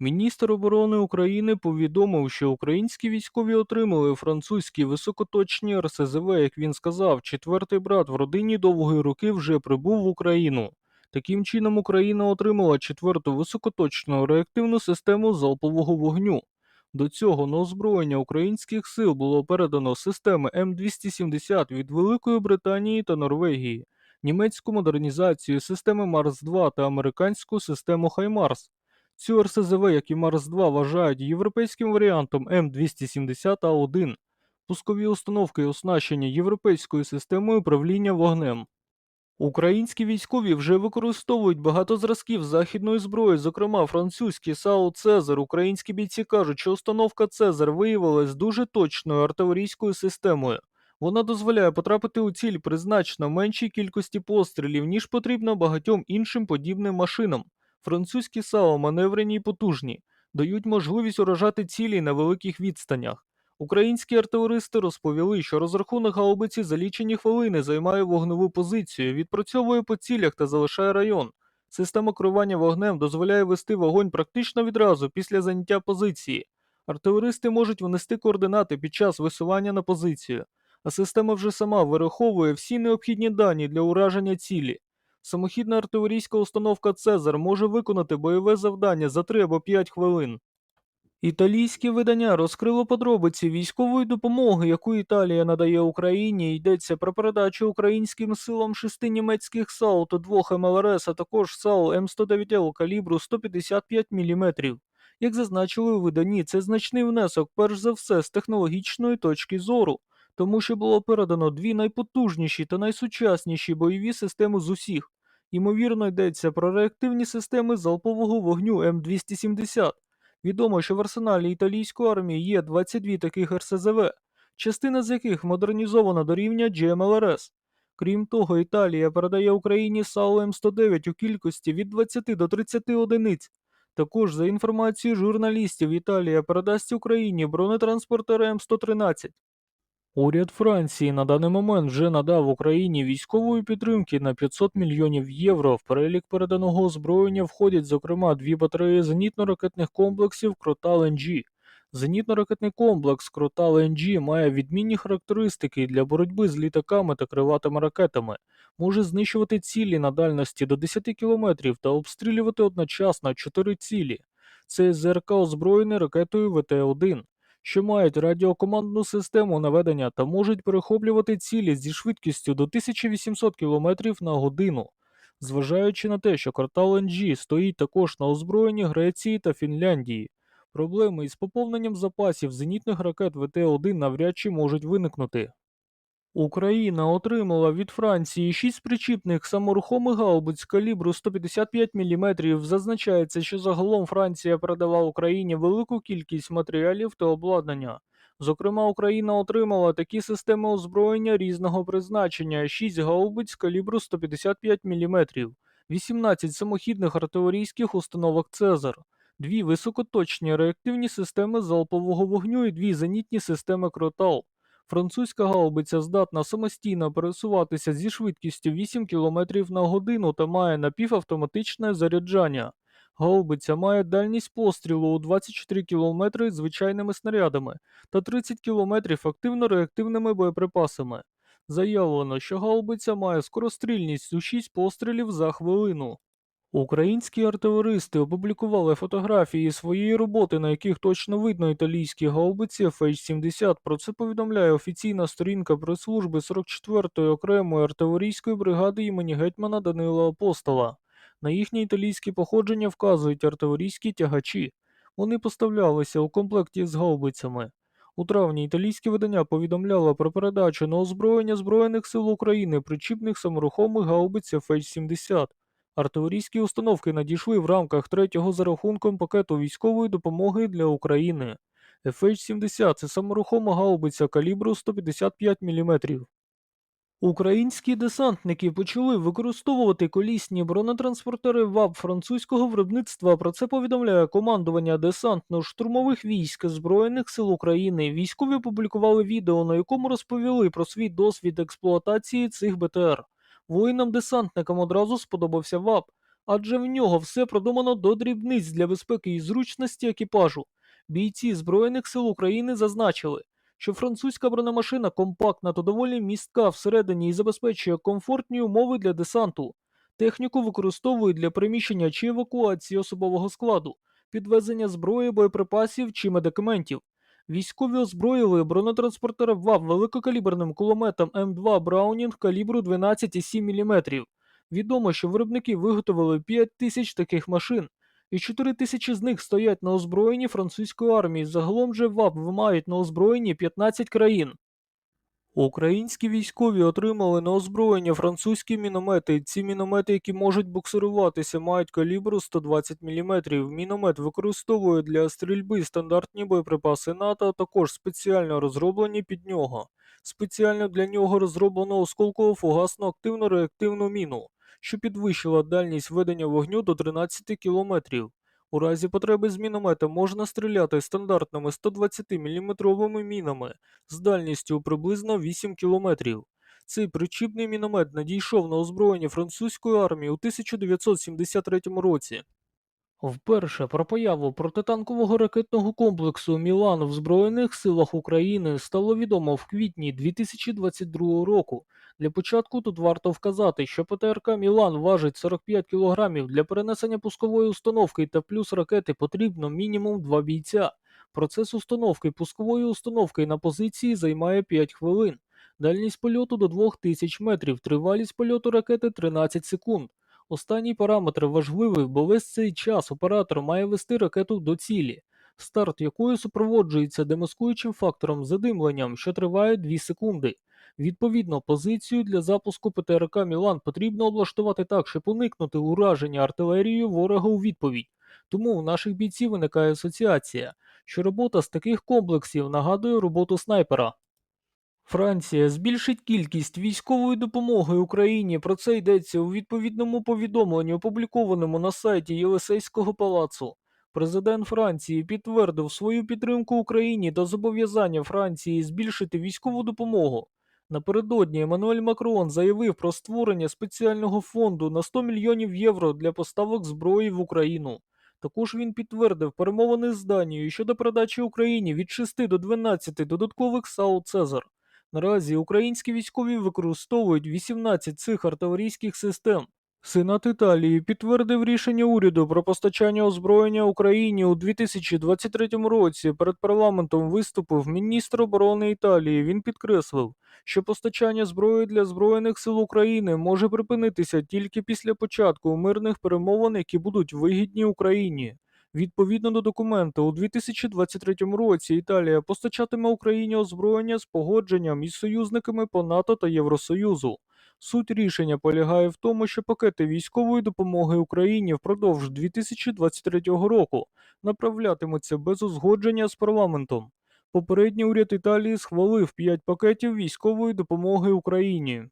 Міністр оборони України повідомив, що українські військові отримали французькі високоточні РСЗВ, як він сказав, четвертий брат в родині довгої руки вже прибув в Україну. Таким чином, Україна отримала четверту високоточну реактивну систему залпового вогню. До цього на озброєння українських сил було передано системи М270 від Великої Британії та Норвегії, німецьку модернізацію системи Марс-2 та американську систему Хаймарс. Цю РСЗВ, як і Марс-2, вважають європейським варіантом М270А1. Пускові установки оснащені європейською системою управління вогнем. Українські військові вже використовують багато зразків західної зброї, зокрема французький САУ Цезар. Українські бійці кажуть, що установка Цезар виявилась дуже точною артилерійською системою. Вона дозволяє потрапити у ціль при значно меншій кількості пострілів, ніж потрібно багатьом іншим подібним машинам. Французькі САУ маневрені й потужні, дають можливість уражати цілі на великих відстанях. Українські артилеристи розповіли, що розрахунок гаубиці за лічені хвилини займає вогневу позицію, відпрацьовує по цілях та залишає район. Система керування вогнем дозволяє вести вогонь практично відразу після заняття позиції. Артилеристи можуть внести координати під час висування на позицію, а система вже сама вираховує всі необхідні дані для ураження цілі. Самохідна артилерійська установка Цезар може виконати бойове завдання за 3 або 5 хвилин. Італійське видання розкрило подробиці військової допомоги, яку Італія надає Україні. Йдеться про передачу українським силам шести німецьких САУ та двох МЛРС, а також САУ М109Л калібру 155 мм. Як зазначили у виданні, це значний внесок, перш за все, з технологічної точки зору, тому що було передано дві найпотужніші та найсучасніші бойові системи з усіх. Ймовірно, йдеться про реактивні системи залпового вогню М270. Відомо, що в арсеналі італійської армії є 22 таких РСЗВ, частина з яких модернізована до рівня GMLRS. Крім того, Італія передає Україні САУ М109 у кількості від 20 до 30 одиниць. Також, за інформацією журналістів, Італія передасть Україні бронетранспортери М113. Уряд Франції на даний момент вже надав Україні військової підтримки на 500 мільйонів євро. В перелік переданого озброєння входять, зокрема, дві батареї зенітно-ракетних комплексів Кротал-НГ. Зенітно-ракетний комплекс Кротал-НГ має відмінні характеристики для боротьби з літаками та криватими ракетами, може знищувати цілі на дальності до 10 км та обстрілювати одночасно 4 цілі. Цей ЗРК озброєний ракетою ВТ-1 що мають радіокомандну систему наведення та можуть перехоплювати цілі зі швидкістю до 1800 км на годину. Зважаючи на те, що квартал NG стоїть також на озброєнні Греції та Фінляндії, проблеми із поповненням запасів зенітних ракет ВТ-1 навряд чи можуть виникнути. Україна отримала від Франції 6 причіпних саморухомих гаубиць калібру 155 мм. Зазначається, що загалом Франція передала Україні велику кількість матеріалів та обладнання. Зокрема, Україна отримала такі системи озброєння різного призначення: 6 гаубиць калібру 155 мм, 18 самохідних артилерійських установок Цезар, дві високоточні реактивні системи залпового вогню і дві зенітні системи Кротал. Французька гаубиця здатна самостійно пересуватися зі швидкістю 8 км на годину та має напівавтоматичне заряджання. Гаубиця має дальність пострілу у 24 км звичайними снарядами та 30 км активно-реактивними боєприпасами. Заявлено, що гаубиця має скорострільність у 6 пострілів за хвилину. Українські артилеристи опублікували фотографії своєї роботи, на яких точно видно італійські гаубиці FH-70. Про це повідомляє офіційна сторінка прес-служби 44-ї окремої артилерійської бригади імені гетьмана Данила Апостола. На їхнє італійське походження вказують артилерійські тягачі. Вони поставлялися у комплекті з гаубицями. У травні італійське видання повідомляло про передачу на озброєння Збройних сил України причіпних саморухомих гаубиць FH-70. Артилерійські установки надійшли в рамках третього за рахунком пакету військової допомоги для України. FH-70 це саморухома гаубиця калібру 155 мм. Українські десантники почали використовувати колісні бронетранспортери ВАП французького виробництва. Про це повідомляє командування десантно-штурмових військ Збройних сил України. Військові опублікували відео, на якому розповіли про свій досвід експлуатації цих БТР. Воїнам-десантникам одразу сподобався ВАП, адже в нього все продумано до дрібниць для безпеки і зручності екіпажу. Бійці Збройних сил України зазначили, що французька бронемашина компактна та доволі містка всередині і забезпечує комфортні умови для десанту. Техніку використовують для переміщення чи евакуації особового складу, підвезення зброї, боєприпасів чи медикаментів. Військові озброїли бронетранспортера ВАВ великокаліберним кулеметом М2 Браунінг калібру 12,7 мм. Відомо, що виробники виготовили 5 тисяч таких машин, і 4 тисячі з них стоять на озброєнні французької армії. Загалом же ВАП мають на озброєнні 15 країн. Українські військові отримали на озброєння французькі міномети. Ці міномети, які можуть буксируватися, мають калібру 120 мм. Міномет використовує для стрільби стандартні боєприпаси НАТО, а також спеціально розроблені під нього. Спеціально для нього розроблено осколково-фугасну активно реактивну міну, що підвищила дальність ведення вогню до 13 км. У разі потреби з міномета можна стріляти стандартними 120-мм мінами з дальністю приблизно 8 кілометрів. Цей причіпний міномет надійшов на озброєння французької армії у 1973 році. Вперше про появу протитанкового ракетного комплексу Мілан в Збройних силах України стало відомо в квітні 2022 року. Для початку тут варто вказати, що ПТРК Мілан важить 45 кг. Для перенесення пускової установки та плюс ракети потрібно мінімум 2 бійця. Процес установки пускової установки на позиції займає 5 хвилин. Дальність польоту до 2000 метрів, тривалість польоту ракети 13 секунд. Останній параметр важливий, бо весь цей час оператор має вести ракету до цілі, старт якої супроводжується демаскуючим фактором задимленням, що триває 2 секунди. Відповідно, позицію для запуску ПТРК Мілан потрібно облаштувати так, щоб уникнути ураження артилерією ворога у відповідь. Тому у наших бійців виникає асоціація, що робота з таких комплексів нагадує роботу снайпера. Франція збільшить кількість військової допомоги Україні. Про це йдеться у відповідному повідомленні, опублікованому на сайті Єлисейського палацу. Президент Франції підтвердив свою підтримку Україні та зобов'язання Франції збільшити військову допомогу. Напередодні Еммануель Макрон заявив про створення спеціального фонду на 100 мільйонів євро для поставок зброї в Україну. Також він підтвердив перемовини з Данією щодо передачі Україні від 6 до 12 додаткових САУ Цезар. Наразі українські військові використовують 18 цих артилерійських систем. Сенат Італії підтвердив рішення уряду про постачання озброєння Україні у 2023 році. Перед парламентом виступив міністр оборони Італії. Він підкреслив, що постачання зброї для Збройних сил України може припинитися тільки після початку мирних перемовин, які будуть вигідні Україні. Відповідно до документу, у 2023 році Італія постачатиме Україні озброєння з погодженням із союзниками по НАТО та Євросоюзу. Суть рішення полягає в тому, що пакети військової допомоги Україні впродовж 2023 року направлятимуться без узгодження з парламентом. Попередній уряд Італії схвалив 5 пакетів військової допомоги Україні.